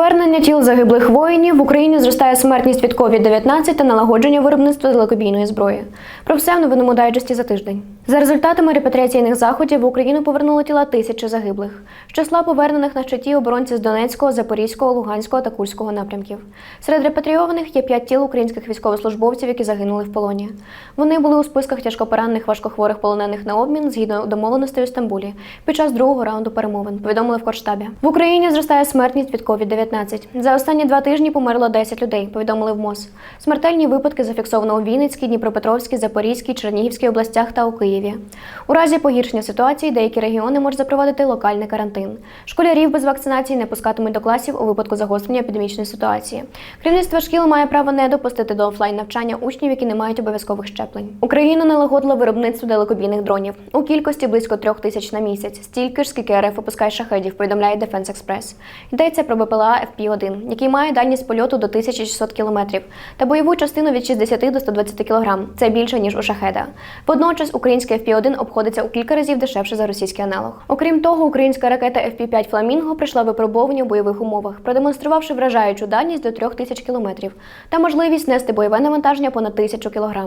Повернення тіл загиблих воїнів в Україні зростає смертність від COVID-19 та налагодження виробництва далекобійної зброї. Про все в новинному дайджесті за тиждень. За результатами репатріаційних заходів в Україну повернули тіла тисячі загиблих. З числа повернених на щиті оборонці з Донецького, Запорізького, Луганського та Курського напрямків. Серед репатрійованих є п'ять тіл українських військовослужбовців, які загинули в полоні. Вони були у списках тяжкопоранених важкохворих полонених на обмін згідно домовленостей у Стамбулі під час другого раунду перемовин. Повідомили в Корштабі. В Україні зростає смертність від COVID-19. За останні два тижні померло 10 людей. Повідомили в МОЗ. Смертельні випадки зафіксовано у Вінницькій, Дніпропетровській, Запорізькій, Чернігівській областях та у Києві. У разі погіршення ситуації деякі регіони можуть запровадити локальний карантин. Школярів без вакцинації не пускатимуть до класів у випадку загострення епідемічної ситуації. Керівництво шкіл має право не допустити до офлайн навчання учнів, які не мають обов'язкових щеплень. Україна налагодила виробництво далекобійних дронів у кількості близько трьох тисяч на місяць, стільки ж скільки РФ випускає шахедів, повідомляє Defense Express. Йдеться про БПЛА FP-1, який має дальність польоту до 1600 км та бойову частину від 60 до 120 кг. Це більше ніж у шахеда. Водночас український FP-1 обходиться у кілька разів дешевше за російський аналог. Окрім того, українська ракета FP-5 Фламінго пройшла випробування у бойових умовах, продемонструвавши вражаючу дальність до 3000 км та можливість нести бойове навантаження понад 1000 кг.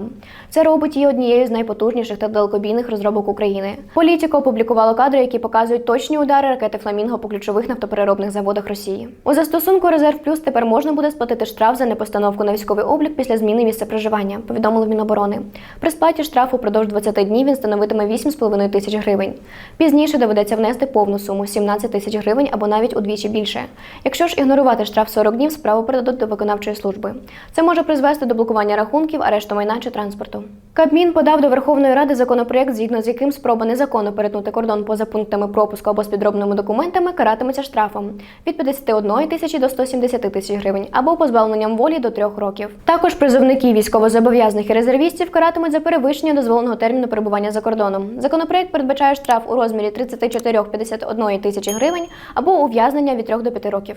Це робить її однією з найпотужніших та далекобійних розробок України. Політіко опублікувало кадри, які показують точні удари ракети Фламінго по ключових нафтопереробних заводах Росії. У застосунку Резерв Плюс тепер можна буде сплатити штраф за непостановку на військовий облік після зміни місця проживання. Повідомили в Міноборони. При сплаті штрафу впродовж 20 днів він становитиме 8,5 тисяч гривень. Пізніше доведеться внести повну суму 17 тисяч гривень або навіть удвічі більше. Якщо ж ігнорувати штраф 40 днів, справу передадуть до виконавчої служби. Це може призвести до блокування рахунків, арешту майна чи транспорту. Кабмін подав до Верховної Ради законопроект, згідно з яким спроба незаконно перетнути кордон поза пунктами пропуску або з підробними документами каратиметься штрафом від 51 тисячі до 170 тисяч гривень або позбавленням волі до трьох років. Також призовники військовозобов'язаних і резервістів каратимуть за перевищення дозволеного терміну перебування за кордоном. Законопроект передбачає штраф у розмірі 34-51 тисячі гривень або ув'язнення від 3 до 5 років.